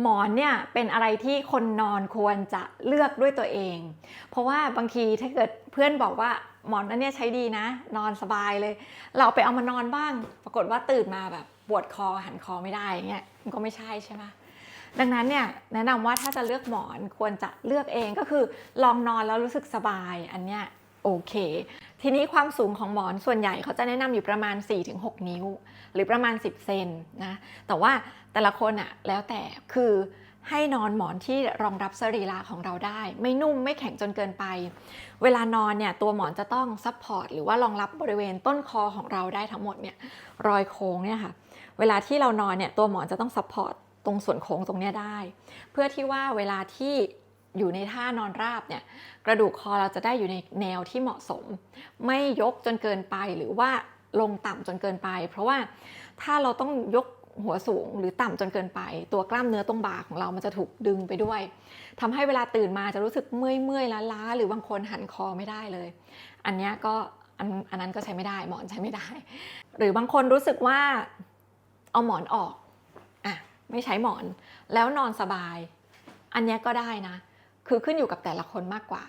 หมอนเนี่ยเป็นอะไรที่คนนอนควรจะเลือกด้วยตัวเอง เพราะว่าบางทีถ้าเกิดเพื่อนบอกว่าหมอนนั้นเนี่ยใช้ดีนะ นอนสบายเลย เราไปเอามานอนบ้าง ปรากฏว่าตื่นมาแบบปวดคอหันคอไม่ได้เงี้ยมันก็ไม่ใช่ใช่ไหมดังนั้นเนี่ยแนะนำว่าถ้าจะเลือกหมอนควรจะเลือกเองก็คือลองนอนแล้วรู้สึกสบายอันเนี้ย โอเค ทีนี้ความสูงของหมอนส่วนใหญ่เขาจะแนะนำอยู่ประมาณ 4-6 นิ้ว หรือประมาณ 10 เซนนะ แต่ว่าแต่ละคนอะแล้วแต่คือให้นอนหมอนที่รองรับสรีระของเราได้ ไม่นุ่มไม่แข็งจนเกินไป เวลานอนเนี่ยตัวหมอนจะต้องซัพพอร์ตหรือว่ารองรับบริเวณต้นคอของเราได้ทั้งหมดเนี่ยรอยโค้งเนี่ยค่ะเวลาที่เรานอนเนี่ยตัวหมอนจะต้องซัพพอร์ตตรงส่วนโค้งตรงนี้ได้ เพื่อที่ว่าเวลาที่ อยู่ในท่านอนราบเนี่ยกระดูกคอเราจะได้อยู่ในแนวที่เหมาะสม ไม่ยกจนเกินไปหรือว่าลงต่ำจนเกินไป เพราะว่าถ้าเราต้องยกหัวสูงหรือต่ำจนเกินไป ตัวกล้ามเนื้อตรงบ่าของเรามันจะถูกดึงไปด้วยทำให้เวลาตื่นมาจะรู้สึกเมื่อยเมื่อยล้าล้าๆหรือบางคนหันคอไม่ได้เลย อันนี้ก็อันอันนั้นก็ใช้ไม่ได้หมอนใช้ไม่ได้ หรือบางคนรู้สึกว่าเอาหมอนออกอะไม่ใช้หมอนแล้วนอนสบาย อันนี้ก็ได้นะ คือขึ้นอยู่กับแต่ละคนมากกว่า